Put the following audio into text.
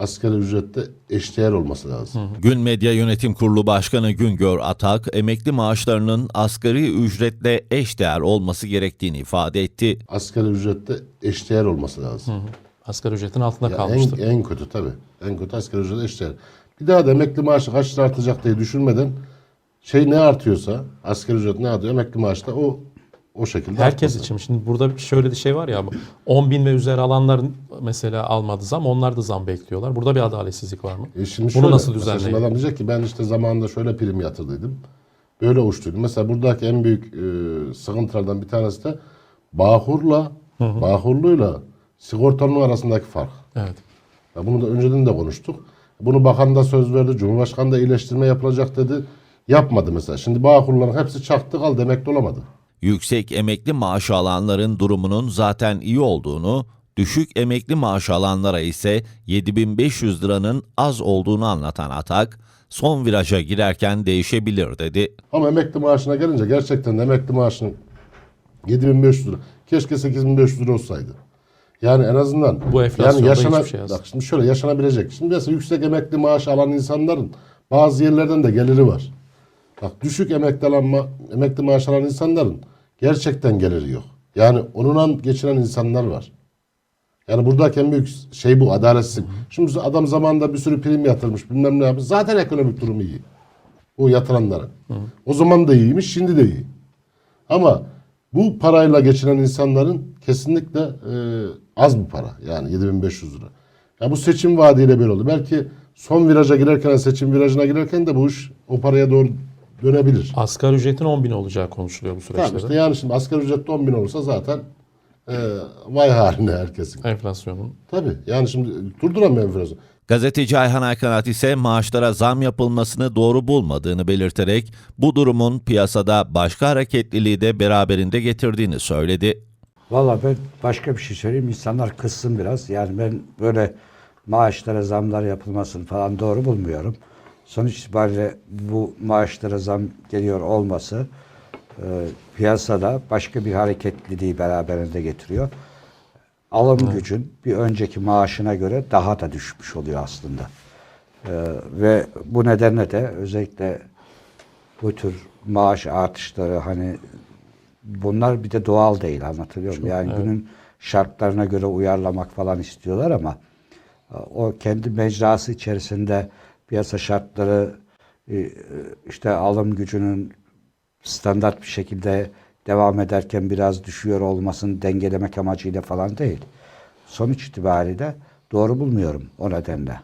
asgari ücrette eşdeğer olması lazım. Gün Medya Yönetim Kurulu Başkanı Güngör Atak, emekli maaşlarının asgari ücretle eşdeğer olması gerektiğini ifade etti. Asgari ücrette eşdeğer olması lazım. Asgari ücretin altında Ya kalmıştır. en, en kötü tabii. En kötü asgari ücret eşdeğer. Bir daha da emekli maaşı kaç lira artacak diye düşünmeden şey ne artıyorsa asgari ücret ne artıyor emekli maaşı da o o şekilde Herkes artması. için. Şimdi burada şöyle bir şey var ya 10 bin ve üzeri alanların mesela almadı zam onlar da zam bekliyorlar. Burada bir adaletsizlik var mı? E şimdi Bunu şöyle, nasıl şimdi düzenleyelim? adam diyecek ki ben işte zamanında şöyle prim yatırdıydım. Böyle uçtuydum. Mesela buradaki en büyük e, sıkıntılardan bir tanesi de Bağkur'la Bağkurlu'yla sigortalının arasındaki fark. Evet. Ya bunu da önceden de konuştuk. Bunu bakan da söz verdi. Cumhurbaşkanı da iyileştirme yapılacak dedi. Yapmadı mesela. Şimdi Bağkurluların hepsi çaktı kaldı. Emekli olamadı. Yüksek emekli maaşı alanların durumunun zaten iyi olduğunu, düşük emekli maaşı alanlara ise 7500 liranın az olduğunu anlatan Atak, son viraja girerken değişebilir dedi. Ama emekli maaşına gelince gerçekten de emekli maaşının 7500 lira. Keşke 8500 lira olsaydı. Yani en azından Bu enflasyonda yani yaşana, hiçbir şey az. bak şimdi şöyle yaşanabilecek. Şimdi mesela yüksek emekli maaş alan insanların bazı yerlerden de geliri var. Bak düşük emekli alan emekli maaş alan insanların gerçekten geliri yok. Yani onunla geçinen insanlar var. Yani buradaki en büyük şey bu adaletsizlik. Şimdi adam zamanında bir sürü prim yatırmış bilmem ne yapmış. Zaten ekonomik durumu iyi. O yatıranların. O zaman da iyiymiş şimdi de iyi. Ama bu parayla geçinen insanların kesinlikle e, az bir para. Yani 7500 lira. Ya bu seçim vaadiyle böyle oldu. Belki son viraja girerken, seçim virajına girerken de bu iş o paraya doğru dönebilir. Asgari ücretin 10 bin olacağı konuşuluyor bu süreçte. Tamam işte yani şimdi asgari ücrette 10 bin olursa zaten e, vay haline herkesin. Enflasyonun. Tabii yani şimdi durduramıyor enflasyon. Gazeteci Ayhan Aykanat ise maaşlara zam yapılmasını doğru bulmadığını belirterek bu durumun piyasada başka hareketliliği de beraberinde getirdiğini söyledi. Valla ben başka bir şey söyleyeyim. İnsanlar kızsın biraz. Yani ben böyle maaşlara zamlar yapılmasını falan doğru bulmuyorum. Sonuç itibariyle bu maaşlara zam geliyor olması e, piyasada başka bir hareketliliği beraberinde getiriyor. Alım gücün bir önceki maaşına göre daha da düşmüş oluyor aslında. E, ve bu nedenle de özellikle bu tür maaş artışları hani bunlar bir de doğal değil anlatılıyor muyum? Yani günün şartlarına göre uyarlamak falan istiyorlar ama e, o kendi mecrası içerisinde piyasa şartları e, e, işte alım gücünün standart bir şekilde devam ederken biraz düşüyor olmasını dengelemek amacıyla falan değil. Sonuç itibariyle doğru bulmuyorum o nedenle.